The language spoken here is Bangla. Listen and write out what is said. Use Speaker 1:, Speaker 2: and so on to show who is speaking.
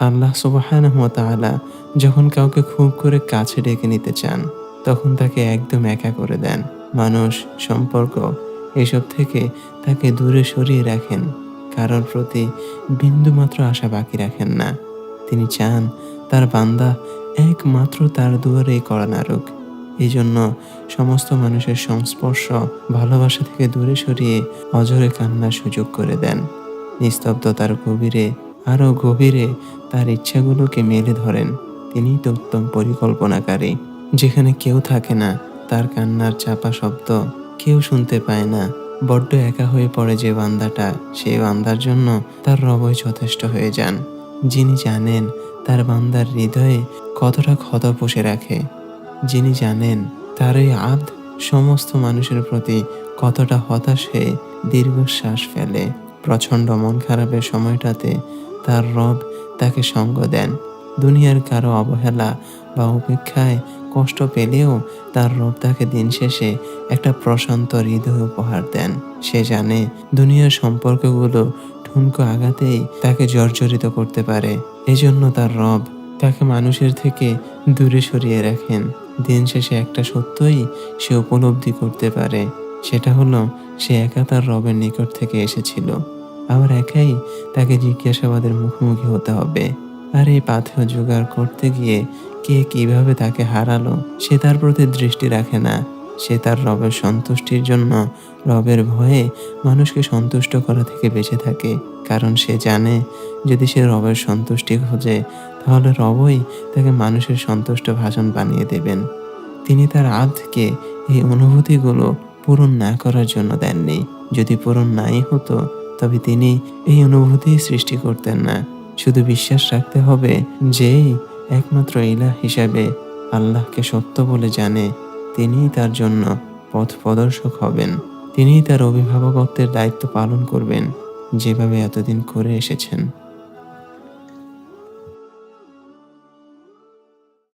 Speaker 1: আল্লাহ সুবহানাহু ওয়া যখন কাউকে খুব করে কাছে ডেকে নিতে চান, তখন তাকে একদম একা করে দেন। মানুষ, সম্পর্ক, এসব থেকে তাকে দূরে সরিয়ে রাখেন, কারোর প্রতি বিন্দুমাত্র আশা বাকি রাখেন না। তিনি চান তার বান্দা একমাত্র তার দুয়ারে করা নারক। এই জন্য সমস্ত মানুষের সংস্পর্শ, ভালোবাসা থেকে দূরে সরিয়ে অজরে কান্নার সুযোগ করে দেন। নিস্তব্ধতার গভীরে আরও গভীরে তার ইচ্ছাগুলোকে মেলে ধরেন। তিনি তো উত্তম পরিকল্পনাকারী। যেখানে কেউ থাকে না, তার কান্নার চাপা শব্দ কেউ শুনতে পায় না। বড্ড একা হয়ে পড়ে যে বান্দাটা সেই বান্দার জন্য তার রবই যথেষ্ট হয়ে যান। যিনি জানেন তার বান্দার হৃদয়ে কতটা ক্ষত পুষে রাখে। যিনি জানেন তার এই আব্দ সমস্ত মানুষের প্রতি কতটা হতাশ হয়ে দীর্ঘশ্বাস ফেলে। প্রচণ্ড মন খারাপের সময়টাতে তার রব তাকে সঙ্গ দেন। দুনিয়ার কারও অবহেলা বা উপেক্ষায় কষ্ট পেলেও তার রব তাকে দিন শেষে একটা প্রশান্ত হৃদয় উপহার দেন। সে জানে দুনিয়ার সম্পর্কগুলো ঠুনকো আঘাতেই তাকে জর্জরিত করতে পারে। এজন্য তার রব তাকে মানুষের থেকে দূরে সরিয়ে রাখেন। দিন শেষে একটা সত্যই সে উপলব্ধি করতে পারে। সেটা হলো সে একা তার রবের নিকট থেকে এসেছিল। আবার একাই তাকে জিজ্ঞাসাবাদের মুখোমুখি হতে হবে। আর এই পাথেয় জোগাড় করতে গিয়ে কে কীভাবে তাকে হারালো, সে তার প্রতি দৃষ্টি রাখে না। সে তার রবের সন্তুষ্টির জন্য রবের ভয়ে মানুষকে সন্তুষ্ট করা থেকে বেঁচে থাকে। কারণ সে জানে, যদি সে রবের সন্তুষ্টি খোঁজে, তাহলে রবই তাকে মানুষের সন্তুষ্ট ভাষণ বানিয়ে দেবেন। তিনি তার আধকে এই অনুভূতিগুলো পূরণ না করার জন্য দেননি। যদি পূরণ নাই হতো তবে তিনি এই অনুভূতি সৃষ্টি করতেন না। শুধু বিশ্বাস রাখতে হবে যে, একমাত্র ইলাহ হিসাবে আল্লাহকে সত্য বলে জানে। তিনিই তার জন্য পথ প্রদর্শক হবেন। তিনিই তার অভিভাবকত্বের দায়িত্ব পালন করবেন, যেভাবে এতদিন করে এসেছেন।